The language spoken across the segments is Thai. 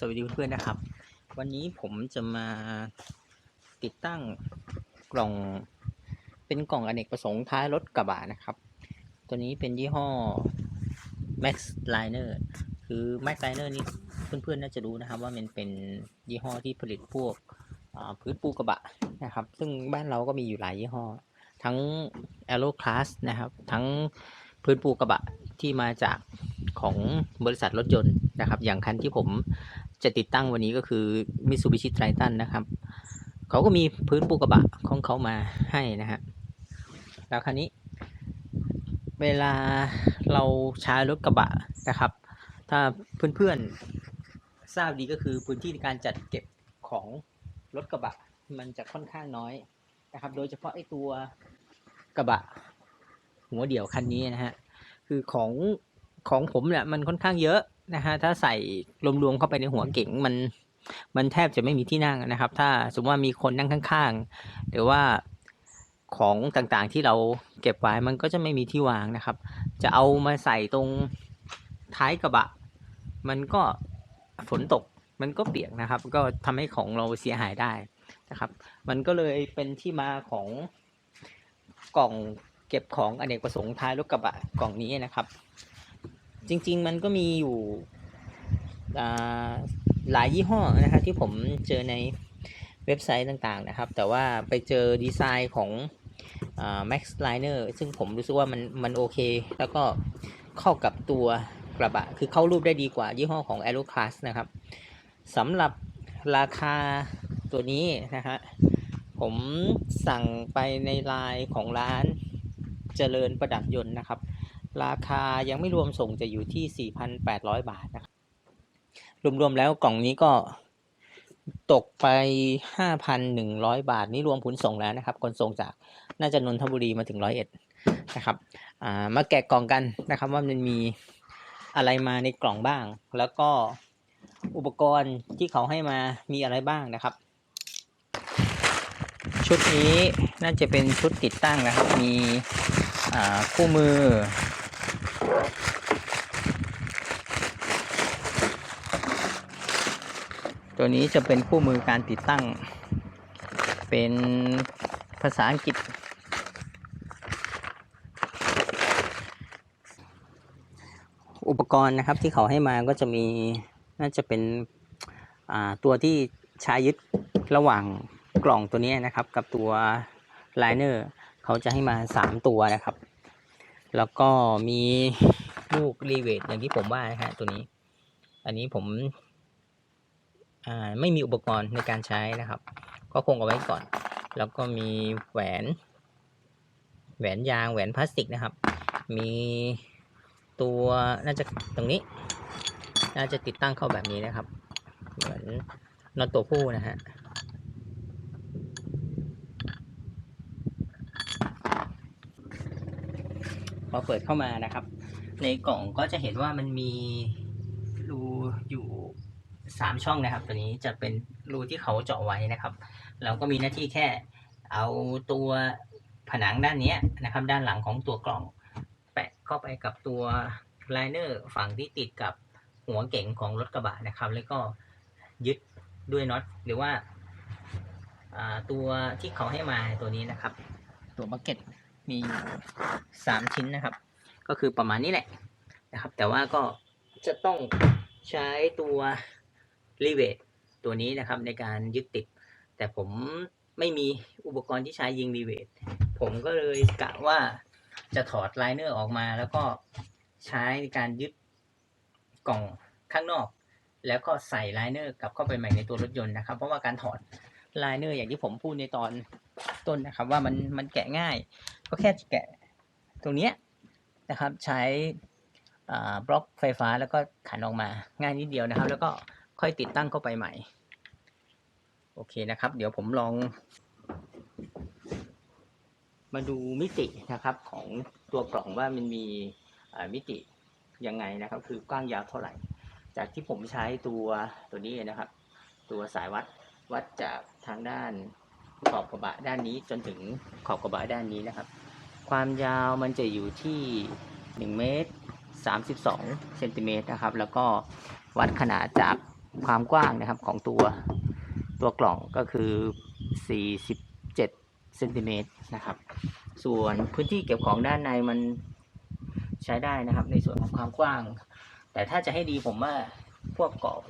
สวัสดีเพื่อนๆนะครับ วันนี้ผมจะมาติดตั้งกล่อง เป็นกล่องอเนกประสงค์ท้ายรถกระบะนะครับ ตัวนี้เป็นยี่ห้อ Max Liner คือ Max Liner นี่เพื่อนๆน่าจะรู้นะครับ ว่ามันเป็นยี่ห้อที่ผลิตพวกพื้นปูกระบะนะครับ ซึ่งบ้านเราก็มีอยู่หลายยี่ห้อ ทั้ง Aero Class นะครับ ทั้งพื้นปูกระบะที่มาจากของบริษัทรถยนต์นะครับ อย่างคันที่ผม จะติดตั้งวันนี้ก็คือ Mitsubishi Triton นะครับ เขาก็มีพื้นปูกระบะของเขามาให้นะฮะ แล้วคันนี้ เวลาเราใช้รถกระบะนะครับ ถ้าเพื่อนๆทราบดีก็คือพื้นที่ในการจัดเก็บของรถกระบะมันจะค่อนข้างน้อยนะครับ โดยเฉพาะไอ้ตัวกระบะ หัวเดี่ยวคันนี้นะฮะ คือของของผมเนี่ยมันค่อนข้างเยอะ นะฮะถ้าใส่รวมๆเข้าไปในหัวเก๋งมันมันแทบจะไม่มีที่นั่งนะครับ ถ้าสมมติว่ามีคนนั่งข้างๆ หรือว่าของต่างๆที่เราเก็บไว้มันก็จะไม่มีที่วางนะครับ จะเอามาใส่ตรงท้ายกระบะ มันก็ฝนตกมันก็เปียกนะครับ ก็ทำให้ของเราเสียหายได้นะครับ มันก็เลยเป็นที่มาของกล่องเก็บของอเนกประสงค์ท้ายรถกระบะกล่องนี้นะครับ จริง ๆ มันก็มีอยู่หลายยี่ห้อนะครับที่ผมเจอในเว็บไซต์ต่างๆนะครับ แต่ว่าไปเจอดีไซน์ของอ Max Liner ซึ่งผมรู้สึกว่ามันมันโอเค แล้วก็เข้ากับตัวกระบะ คือเข้ารูปได้ดีกว่ายี่ห้อของ Aero Class นะครับสำหรับราคาตัวนี้นะฮะผมสั่งไปในไลน์ของร้านเจริญประดับยนต์นะครับ ราคายังไม่รวมส่งจะอยู่ที่ 4,800 บาทนะครับรวมๆแล้วกล่องนี้ก็ตกไป 5,100 บาท นี่รวมขนส่งแล้วนะครับขนส่งจากน่าจะนนทบุรีมาถึงร้อยเอ็ดนะครับามาแกะกล่องกันนะครับว่ามันมีอะไรมาในกล่องบ้าง แล้วก็อุปกรณ์ที่เขาให้มามีอะไรบ้างนะครับ ชุดนี้น่าจะเป็นชุดติดตั้งนะครับ มีคู่มือ ตัวนี้จะเป็นคู่มือการติดตั้ง เป็นภาษาอังกฤษ อุปกรณ์นะครับที่เขาให้มาก็จะมีน่าจะเป็นตัวที่ใช้ยึดระหว่างกล่องตัวนี้นะครับ กับตัวไลเนอร์ เขาจะให้มา 3 ตัวนะครับ แล้วก็มีลูกรีเวทอย่างที่ผมว่านะฮะตัวนี้ อันนี้ผมไม่มีอุปกรณ์ในการใช้นะครับ ก็คงเอาไว้ก่อน แล้วก็มีแหวน แหวนยางแหวนพลาสติกนะครับ มีตัวน่าจะตรงนี้ น่าจะติดตั้งเข้าแบบนี้นะครับ เหมือนนอตตัวผู้นะฮะ อเปิดเข้ามานะครับ ในกล่องก็จะเห็นว่ามันมีรูอยู่สามช่องนะครับ ตัวนี้จะเป็นรูที่เขาเจาะไว้นะครับ เราก็มีหน้าที่แค่เอาตัวผนังด้านนี้นะครับ ด้านหลังของตัวกล่อง แปะเข้าไปกับตัวไลเนอร์ฝั่งที่ติดกับหัวเก๋งของรถกระบะนะครับ แล้วก็ยึดด้วยน็อตหรือว่าตัวที่เขาให้มาตัวนี้นะครับ ตัวบักเก็ต มีอยู่สามชิ้นนะครับ ก็คือประมาณนี้แหละนะครับ แต่ว่าก็จะต้องใช้ตัวรีเวทตัวนี้นะครับในการยึดติด แต่ผมไม่มีอุปกรณ์ที่ใช้ยิงรีเวทผมก็เลยกะว่าจะถอดไลเนอร์ออกมา แล้วก็ใช้ในการยึดกล่องข้างนอก แล้วก็ใส่ไลเนอร์กลับเข้าไปใหม่ในตัวรถยนต์นะครับ เพราะว่าการถอดไลเนอร์อย่างที่ผมพูดในตอนต้นนะครับ ว่ามันมันแกะง่าย ก็แค่แกะตรงนี้นะครับใช้บล็อกไฟฟ้าแล้วก็ขันออกมาง่ายนิดเดียวนะครับ แล้วก็ค่อยติดตั้งเข้าไปใหม่ โอเคนะครับ เดี๋ยวผมลอง มาดูมิตินะครับของตัวกล่องว่ามันมีมิติยังไงนะครับ คือกว้างยาวเท่าไหร่ จากที่ผมใช้ตัวตัวนี้นะครับ ตัวสายวัดวัดจากทางด้านขอบกระบะด้านนี้จนถึงขอบกระบะด้านนี้นะครับ ความยาวมันจะอยู่ที่1เมตร32เซนติเมตรนะครับ แล้วก็วัดขนาดจากความกว้างนะครับของตัวตัวกล่องก็คือ 47เซนติเมตรนะครับ ส่วนพื้นที่เก็บของด้านในมันใช้ได้นะครับ ในส่วนของความกว้าง แต่ถ้าจะให้ดีผมว่าพวกกล่อง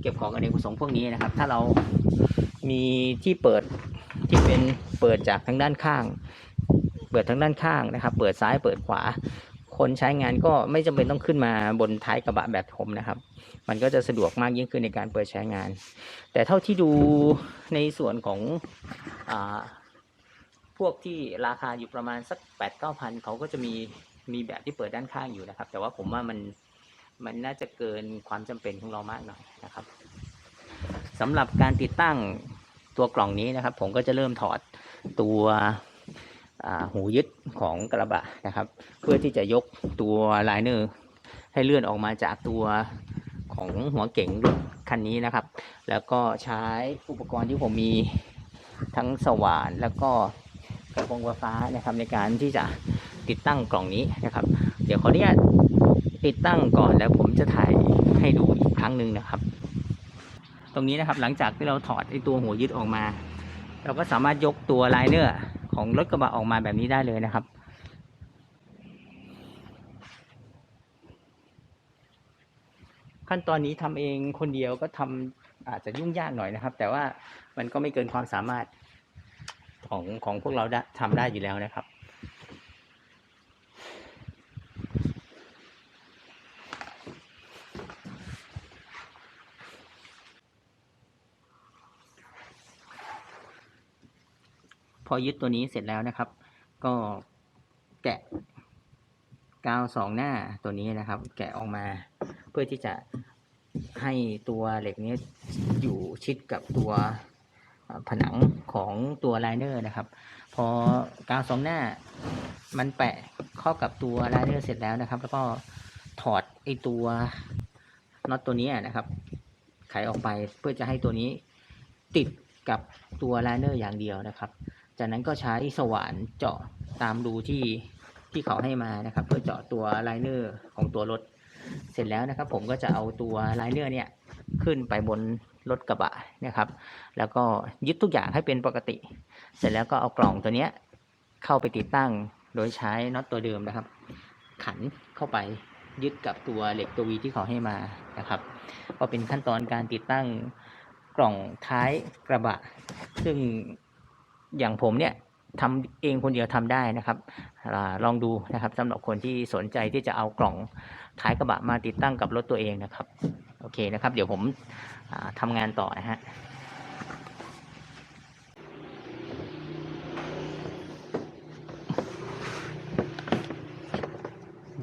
เก็บของอเนกประสงค์พวกนี้นะครับ ถ้าเรามีที่เปิดที่เป็นเปิดจากทางด้านข้าง เปิดทางด้านข้างนะครับ เปิดซ้ายเปิดขวา คนใช้งานก็ไม่จำเป็นต้องขึ้นมาบนท้ายกระบะแบบผมนะครับ มันก็จะสะดวกมากยิ่งขึ้นในการเปิดใช้งาน แต่เท่าที่ดูในส่วนของอพวกที่ราคาอยู่ประมาณสักแปดเก้าพันเขาก็จะมีมีแบบที่เปิดด้านข้างอยู่นะครับ แต่ว่าผมว่ามันมันน่าจะเกินความจำเป็นของเรามากหน่อยนะครับสำหรับการติดตั้งตัวกล่องนี้นะครับ ผมก็จะเริ่มถอดตัว หูยึดของกระบะนะครับ เพื่อที่จะยกตัวไลเนอร์ให้เลื่อนออกมาจากตัวของหัวเก๋งรถคันนี้นะครับ แล้วก็ใช้อุปกรณ์ที่ผมมีทั้งสว่านแล้วก็กระโปรงไฟฟ้านะครับในการที่จะติดตั้งกล่องนี้นะครับ เดี๋ยวขออนุญาตติดตั้งก่อนแล้วผมจะถ่ายให้ดูอีกครั้งหนึ่งนะครับ ตรงนี้นะครับหลังจากที่เราถอดไอตัวหัวยึดออกมา เราก็สามารถยกตัวไลเนอร์ ของรถกระบะออกมาแบบนี้ได้เลยนะครับ ขั้นตอนนี้ทำเองคนเดียวก็ทำอาจจะยุ่งยากหน่อยนะครับ แต่ว่ามันก็ไม่เกินความสามารถของของพวกเราได้ทำได้อยู่แล้วนะครับ อยึดตัวนี้เสร็จแล้วนะครับ ก็แกะกาวสองหน้าตัวนี้นะครับ แกะออกมา เพื่อที่จะให้ตัวเหล็กนี้อยู่ชิดกับตัวผนังของตัวไลเนอร์นะครับ พอกาวสองหน้ามันแปะเข้ากับตัวไลเนอร์เสร็จแล้วนะครับ แล้วก็ถอดไอตัวน็อตตัวนี้นะครับ ไขออกไปเพื่อจะให้ตัวนี้ติดกับตัวไลเนอร์อย่างเดียวนะครับ จากนั้นก็ใช้สว่านเจาะตามรูที่ที่เขาให้มานะครับ เพื่อเจาะตัวไลเนอร์ของตัวรถ เสร็จแล้วนะครับ ผมก็จะเอาตัวไลเนอร์เนี่ยขึ้นไปบนรถกระบะนะครับ แล้วก็ยึดทุกอย่างให้เป็นปกติ เสร็จแล้วก็เอากล่องตัวเนี้ยเข้าไปติดตั้งโดยใช้น็อตตัวเดิมนะครับ ขันเข้าไปยึดกับตัวเหล็กตัววีที่เขาให้มานะครับ ก็เป็นขั้นตอนการติดตั้งกล่องท้ายกระบะ ซึ่ง อย่างผมเนี่ยทำเองคนเดียวทำได้นะครับอลองดูนะครับสำหรับคนที่สนใจที่จะเอากล่องท้ายกระบะมาติดตั้งกับรถตัวเองนะครับ โอเคนะครับ เดี๋ยวผมอ่าทำงานต่อนะฮะ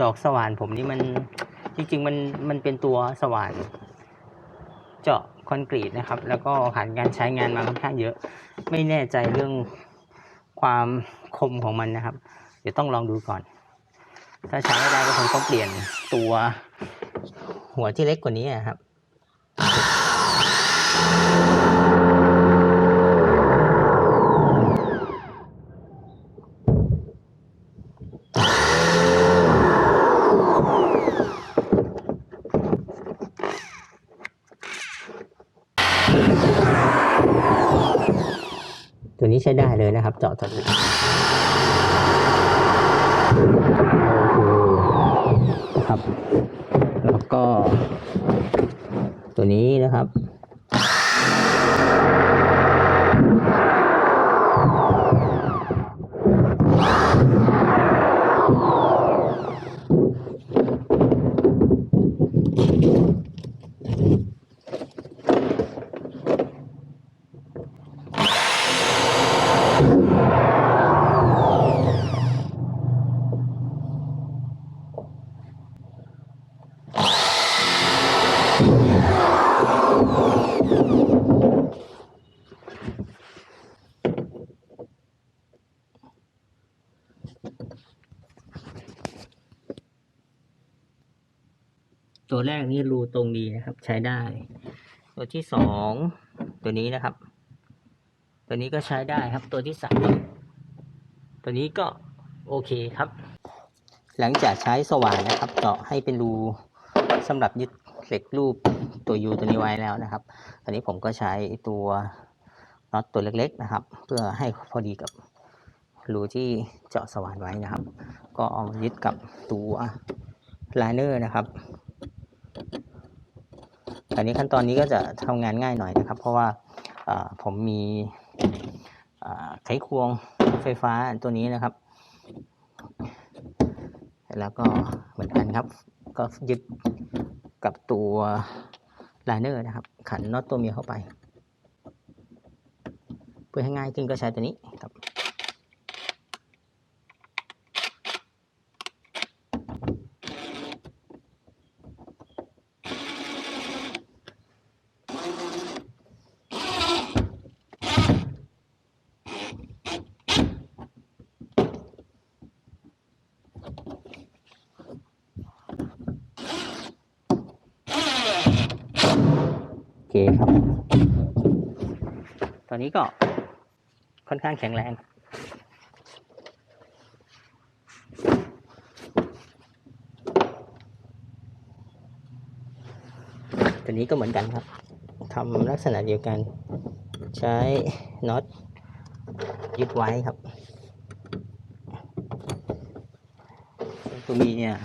ดอกสว่านผมนี่มันจริงๆมันมันเป็นตัวสว่านเจาะ คอนกรีตนะครับ แล้วก็ผ่านการใช้งานมาค่อนข้างเยอะ ไม่แน่ใจเรื่องความคมของมันนะครับ เดี๋ยวต้องลองดูก่อน ถ้าใช้ไม่ได้ก็คงต้องเปลี่ยนตัวหัวที่เล็กกว่านี้นะครับ ช้ได้เลยนะครับ เจาะทะลุครับ แล้วก็ ตัวนี้นะครับ แรกนี่รูตรงดีนะครับ ใช้ได้ ตัวที่สองตัวนี้นะครับ ตัวนี้ก็ใช้ได้ครับ ตัวที่สามตัวนี้ก็โอเคครับ หลังจากใช้สว่านนะครับ เจาะให้เป็นรูสำหรับยึดเหล็กรูปตัวยูตัวนี้ไว้แล้วนะครับ ตอนนี้ผมก็ใช้ตัวน็อตตัวเล็ก ๆนะครับ เพื่อให้พอดีกับรูที่เจาะสว่านไว้นะครับ ก็เอามายึดกับตัวไลเนอร์นะครับ อันนี้ขั้นตอนนี้ก็จะทำงานง่ายหน่อยนะครับ เพราะว่าผมมีไขควงไฟฟ้าตัวนี้นะครับ แล้วก็เหมือนกันครับ ก็ยึดกับตัวไลเนอร์นะครับ ขันน็อตตัวเมียเข้าไป เพื่อให้ง่ายขึ้นก็ใช้ตัวนี้ ครับโอเคครับ ตอนนี้ก็ค่อนข้างแข็งแรง ตัวนี้ก็เหมือนกันครับทำลักษณะเดียวกัน ใช้น็อตยึดไว้ครับ ตัวมีเนี่ย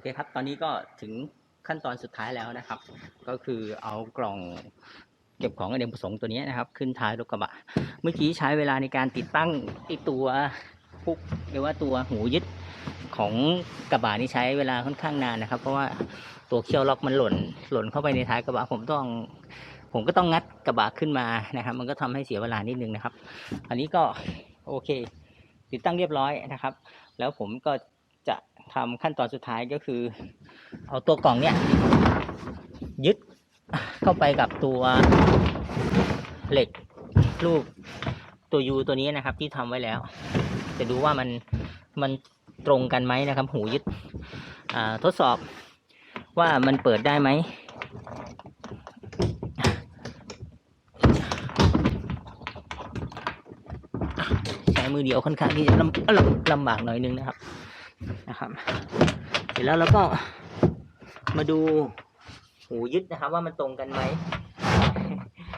เคครับ ตอนนี้ก็ถึงขั้นตอนสุดท้ายแล้วนะครับ ก็คือเอากล่องเก็บของอเนกประสงค์ตัวนี้นะครับ ขึ้นท้ายรถกระบะ เมื่อกี้ใช้เวลาในการติดตั้งไอตัวพุกหรือว่าตัวหูยึดของกระบะนี่ใช้เวลาค่อนข้างนานนะครับ เพราะว่าตัวเคี่ยวล็อกมันหล่นหล่นเข้าไปในท้ายกระบะผมต้อง ผมก็ต้องงัดกระบะขึ้นมานะครับ มันก็ทำให้เสียเวลานิดนึงนะครับ อันนี้ก็โอเค ติดตั้งเรียบร้อยนะครับ แล้วผมก็ ทำขั้นตอนสุดท้ายก็คือ เอาตัวกล่องเนี่ย ยึดเข้าไปกับตัวเหล็กรูปตัวยูตัวนี้นะครับ ที่ทำไว้แล้ว จะดูว่ามันมันตรงกันไหมนะครับ หูยึดทดสอบว่ามันเปิดได้ไหมใช้มือเดียวค่อนข้างที่จะลำลำลำบากหน่อยนึงนะครับ นะครับเสร็จแล้วเราก็มาดูหูยึดนะครับ ว่ามันตรงกันไหม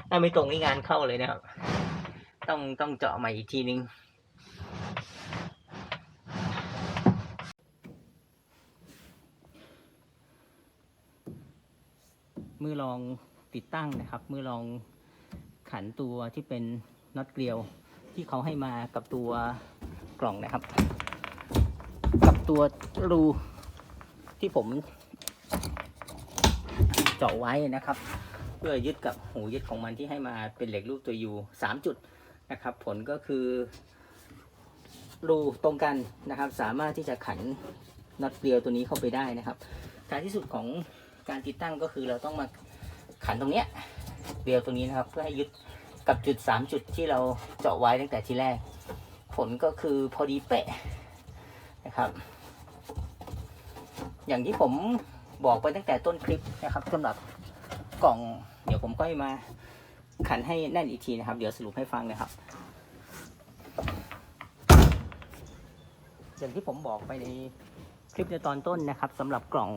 ถ้าไม่ตรงนี่งานเข้าเลยนะครับ ต้องต้องเจาะใหม่อีกทีนึงมือลองติดตั้งนะครับ มือลองขันตัวที่เป็นน็อตเกลียวที่เขาให้มากับตัวกล่องนะครับกับ ตัวรูที่ผมเจาะไว้นะครับ เพื่อยึดกับหูยึดของมันที่ให้มาเป็นเหล็กรูปตัวยูสามจุดนะครับ ผลก็คือ รูตรงกันนะครับ สามารถที่จะขันน็อตเกลียวตัวนี้เข้าไปได้นะครับท้ายที่สุดของการติดตั้งก็คือเราต้องมาขันตรงเนี้ยเกลียวตรงนี้นะครับ เพื่อให้ยึดกับจุดสามจุดที่เราเจาะไว้ตั้งแต่ทีแรก ผลก็คือพอดีเป๊ะ นะครับ อย่างที่ผมบอกไปตั้งแต่ต้นคลิปนะครับสำหรับกล่อง เดี๋ยวผมก็มาขันให้แน่นอีกทีนะครับ เดี๋ยวสรุปให้ฟังนะครับ อย่างที่ผมบอกไปในคลิปในตอนต้นนะครับสำหรับกล่อง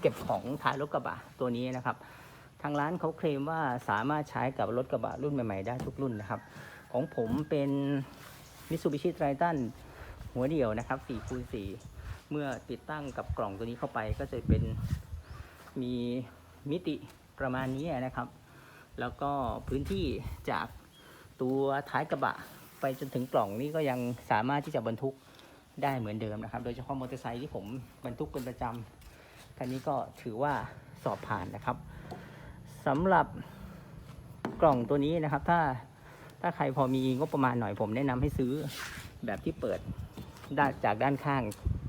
เก็บของท้ายรถกระบะตัวนี้นะครับ ทางร้านเขาเคลมว่าสามารถใช้กับรถกระบะรุ่นใหม่ๆได้ทุกรุ่นนะครับ ของผมเป็น Mitsubishi Triton หัวเดี่ยวนะครับ4คูณ4เมื่อติดตั้งกับกล่องตัวนี้เข้าไปก็จะเป็นมีมิติประมาณนี้นะครับ แล้วก็พื้นที่จากตัวท้ายกระบะไปจนถึงกล่องนี้ก็ยังสามารถที่จะบรรทุกได้เหมือนเดิมนะครับ โดยเฉพาะมอเตอร์ไซค์ที่ผมบรรทุกเป็นประจำคันนี้ก็ถือว่าสอบผ่านนะครับสำหรับกล่องตัวนี้นะครับ ถ้าถ้าใครพอมีงบประมาณหน่อยผมแนะนำให้ซื้อแบบที่เปิด ด้านจากด้านข้าง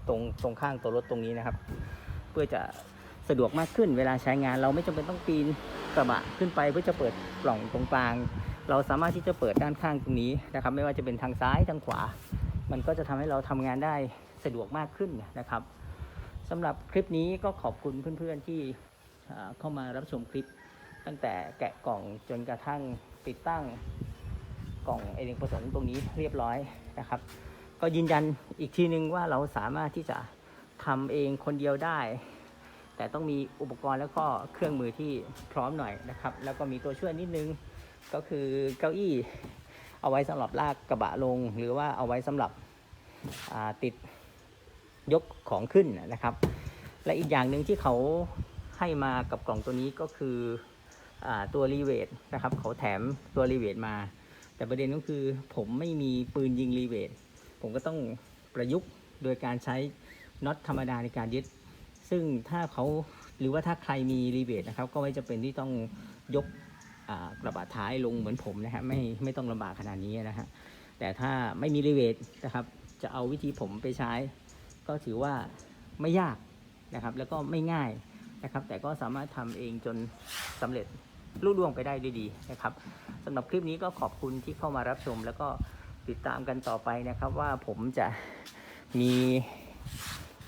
ตรงตรงข้างตัวรถตรงนี้นะครับ เพื่อจะสะดวกมากขึ้น เวลาใช้งานเราไม่จำเป็นต้องปีนกระบะขึ้นไปเพื่อจะเปิดกล่องตรงกลาง เราสามารถที่จะเปิดด้านข้างตรงนี้นะครับ ไม่ว่าจะเป็นทางซ้ายทางขวา มันก็จะทำให้เราทำงานได้สะดวกมากขึ้นนะครับสำหรับคลิปนี้ก็ขอบคุณเพื่อนๆที่เข้ามารับชมคลิป ตั้งแต่แกะกล่องจนกระทั่งติดตั้งกล่องเอเนกประสงค์ตรงนี้เรียบร้อยนะครับ ก็ยืนยันอีกทีนึงว่าเราสามารถที่จะทำเองคนเดียวได้ แต่ต้องมีอุปกรณ์แล้วก็เครื่องมือที่พร้อมหน่อยนะครับ แล้วก็มีตัวช่วยนิดนึงก็คือเก้าอี้เอาไว้สำหรับลากกระบะลง หรือว่าเอาไว้สำหรับติดยกของขึ้นนะครับ และอีกอย่างหนึ่งที่เขาให้มากับกล่องตัวนี้ก็คืออตัวรีเวทนะครับ เขาแถมตัวรีเวทมา แต่ประเด็นก็คือผมไม่มีปืนยิงรีเวท ผมก็ต้องประยุกต์โดยการใช้น็อตธรรมดาในการยึด ซึ่งถ้าเขาหรือว่าถ้าใครมีรีเวทนะครับ ก็ไม่จะเป็นที่ต้องยกกระบะท้ายลงเหมือนผมนะฮะไม่ไม่ต้องลำบากขนาดนี้นะฮะแต่ถ้าไม่มีรีเวทนะครับ จะเอาวิธีผมไปใช้ ก็ถือว่าไม่ยากนะครับ แล้วก็ไม่ง่ายนะครับ แต่ก็สามารถทำเองจนสำเร็จลุล่วงไปได้ด้วยดีนะครับสำหรับคลิปนี้ก็ขอบคุณที่เข้ามารับชมแล้วก็ ติดตามกันต่อไปนะครับว่าผมจะมี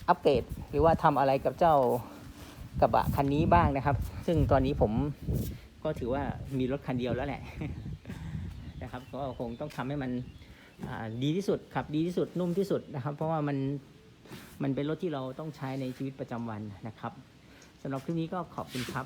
อัปเกรดหรือว่าทำอะไรกับเจ้ากระบะคันนี้บ้างนะครับ ซึ่งตอนนี้ผมก็ถือว่ามีรถคันเดียวแล้วแหละนะครับก็คงต้องทำให้มันดีที่สุดขับดีที่สุดนุ่มที่สุดนะครับ เพราะว่ามันมันเป็นรถที่เราต้องใช้ในชีวิตประจำวันนะครับสำหรับคลิปนี้ก็ขอบคุณครับ